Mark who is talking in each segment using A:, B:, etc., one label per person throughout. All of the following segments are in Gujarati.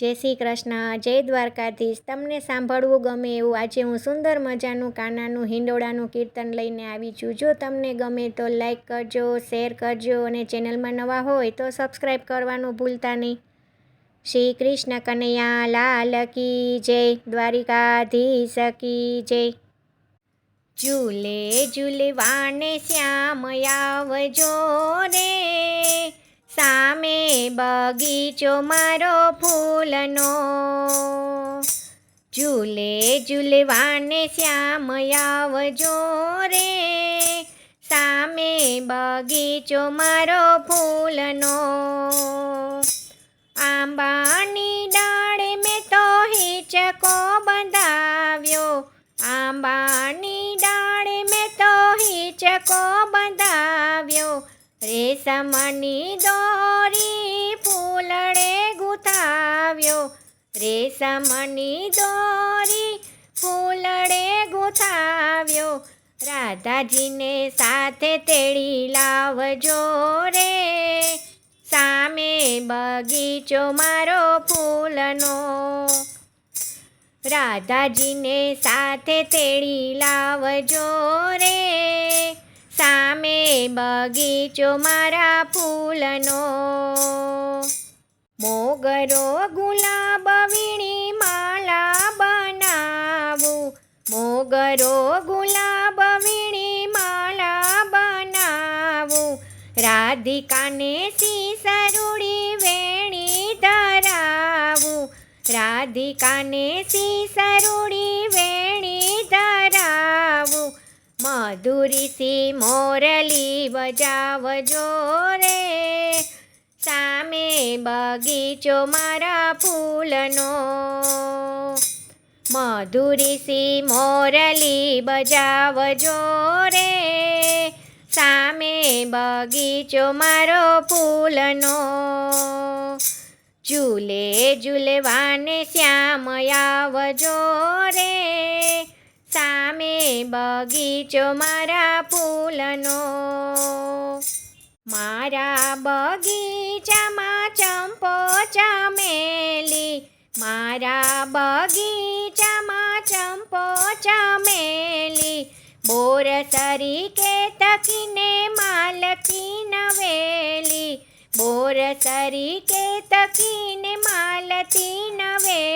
A: જય શ્રી કૃષ્ણ, જય દ્વારકાધીશ. તમને સાંભળવું ગમે એવું આજે હું સુંદર મજાનું કાનાનું, હિંડોળાનું કીર્તન લઈને આવી છું. જો તમને ગમે તો લાઈક કરજો શેર કરજો અને ચેનલમાં નવા હોય તો સબસ્ક્રાઈબ કરવાનું ભૂલતા નહીં. શ્રી કૃષ્ણ કનૈયા લાલ કી જય, દ્વારિકાધીશ કી જય. ઝૂલે ઝૂલવાને શ્યામ આવજો રે. સામે બગીચો મારો ફૂલનો. ઝૂલે ઝૂલવાને શ્યામ આવજો રે. સામે બગીચો મારો ફૂલનો. આંબાની ડાળે મેં તો હિચકો બંધાવ્યો. આંબાની રેશમની દોરી ફૂલડે ગુથાવ્યો. રેશમની દોરી ફૂલડે ગુથાવ્યો. રાધાજીને સાથે તેડી લાવજો રે. સામે બગીચો મારો ફૂલનો. રાધાજીને સાથે તેડી લાવજો રે. બગીચો મારા ફૂલનો. મોગરો ગુલાબ વીણી માલા બનાવું. મોગરો ગુલાબ વીણી માલા બનાવું. રાધિકાને સીસરુડી વેણી ધરાવું. રાધિકાને સીસરુડી મોરલી બજાવજો રે. સામે બગીચો મારા ફૂલનો. મધુરી સી મોરલી બજાવજો રે. સામે બગીચો મારો ફૂલનો. ઝૂલે ઝૂલવાને શ્યામ આવજો બગીચો મારા ફૂલનો. મારા બગીચામાં ચંપો ચમેલી. મારા બગીચામાં ચંપો ચમેલી. બોર તરીકે તકીને માલકી નવેલી. બોર તરીકે તકીને માલતી નવેલી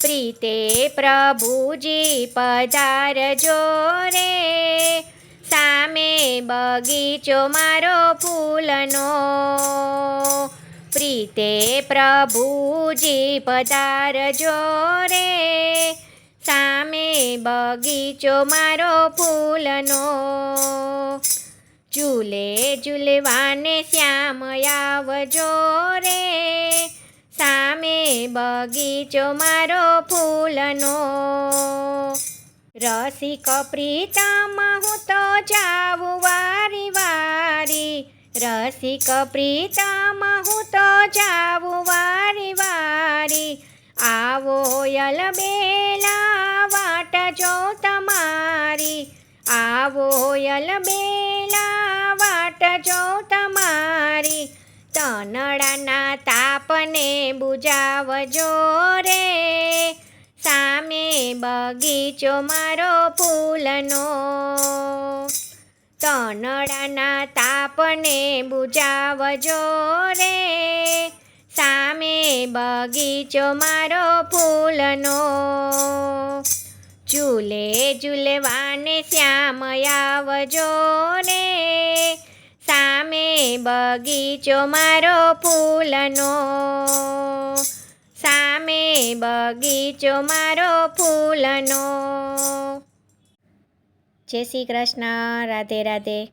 A: પ્રીતે પ્રભુજી પધારજો રે. સામે બગીચો મારો ફૂલનો. પ્રીતે પ્રભુજી પધારજો રે. સામે બગીચો મારો ફૂલનો. ઝૂલે ઝૂલે વાને શ્યામ આવજો રે. બગીચો મારો ફૂલનો. રસિક પ્રીતમ હું તો જાઉં વારી વારી. રસિક પ્રીતમ હું તો જાઉં વારી વારી. આવો યલ બેલા વાટ જો તમારી. આવો યલ બેલા વાટ જો તમારી. તનડાના તાપને બુજાવજો રે. સામે બગીચો મારો ફૂલનો. તનડાના તાપને બુજાવજો રે. સામે બગીચો મારો ફૂલનો. ઝૂલે ઝૂલવાને શ્યામ આવજો રે. બગીચો મારો ફૂલનો. સામે બગીચો મારો ફૂલનો. જય શ્રી કૃષ્ણ રાધે રાધે.